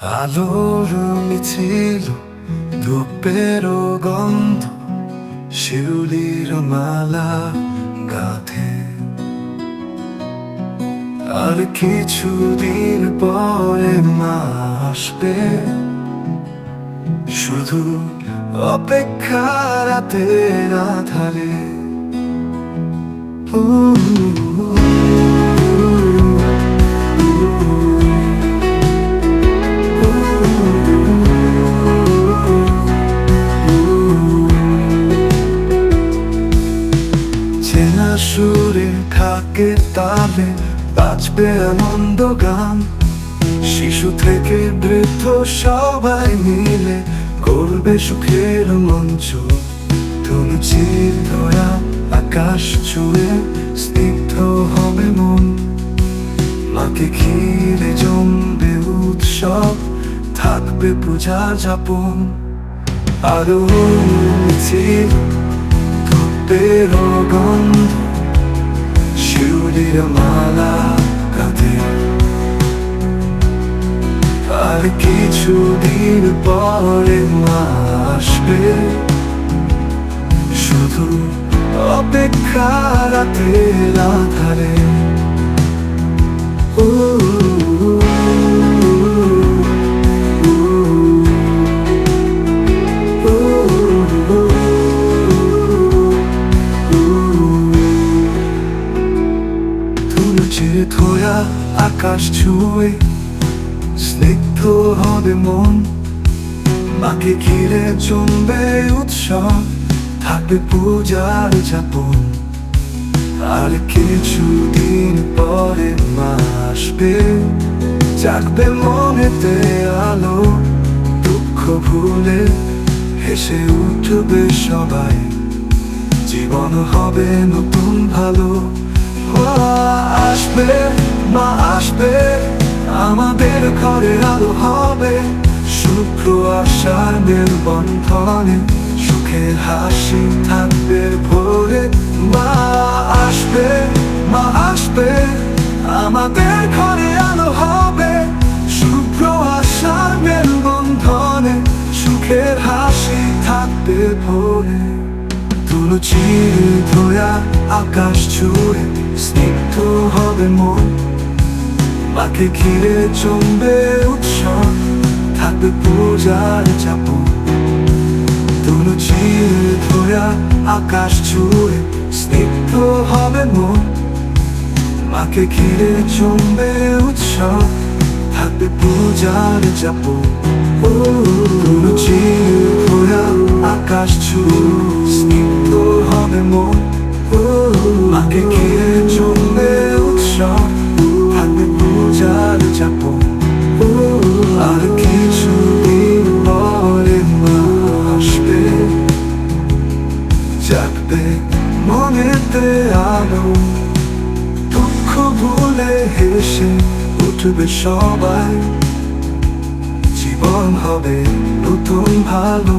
আলোর মিছিল ধূপের গন্ধ শিউলির মালা গাথে। আর কিছুদিন পরে মা আসবে। শুধু অপেক্ষা রাতের আধারে। উ, থাকে তালে বাজবে আনন্দ গান। শিশু থেকে বৃদ্ধ সবাই মিলে করবে সুখের মঞ্চ। ধনুচির ধরা আকাশ ছুঁয়ে স্নিগ্ধ হবে মন। মাকে ঘিরে জমবে উৎসব, থাকবে পূজা যাপন। আরও মিছিল, ধূপের গন্ধ শিউলির মালা কাঁধে। আর কিছুদিন পরে মা আসবে। শুধু অপেক্ষা রাতে আধারে। ও আকাশ ছুঁয়ে স্নিগ্ধ হবে মন। মাকে ঘিরে জমবে উৎসব, থাকবে পূজার যাপন। আর কিছুদিন পরে মা আসবে জাগবে মনেতে আলো। দুঃখ ভুলে হেসে উঠবে সবাই। জীবন হবে নতুন ভালো। আসবে, মা আসবে, আমাদের ঘরে আলো হবে শুক্র আশার বন্ধনে সুখের হাসি থাকবে ভোরে। মা আসবে মা আসবে, আমাদের ঘরে আলো হবে, শুভ্র আশার বন্ধনে সুখের হাসি থাকবে ভোরে। তুলচির ধোয়া, আকাশ ছুঁয়ে, স্নিগ্ধ হবে মন। মাকে ঘিরে জমবে উৎসব থাকবে পূজার চাপ তুলচির ধোয়া আকাশ ছুঁয়ে স্নিগ্ধ হবে মন। মাকে ঘিরে জমবে উৎসব থাকবে পূজার চাপ তুলচির ধোয়া আকাশ ছুঁয়ে স্নিগ্ধ হবে মন। মাকে ঘিরে জমবে উৎসব পূজার চাপ। আর কিছু দিন পরে মা আসবে। জাগবে মনেতে আলো। দুঃখ ভুলে হেসে উঠবে সবাই। জীবন হবে নতুন ভালো।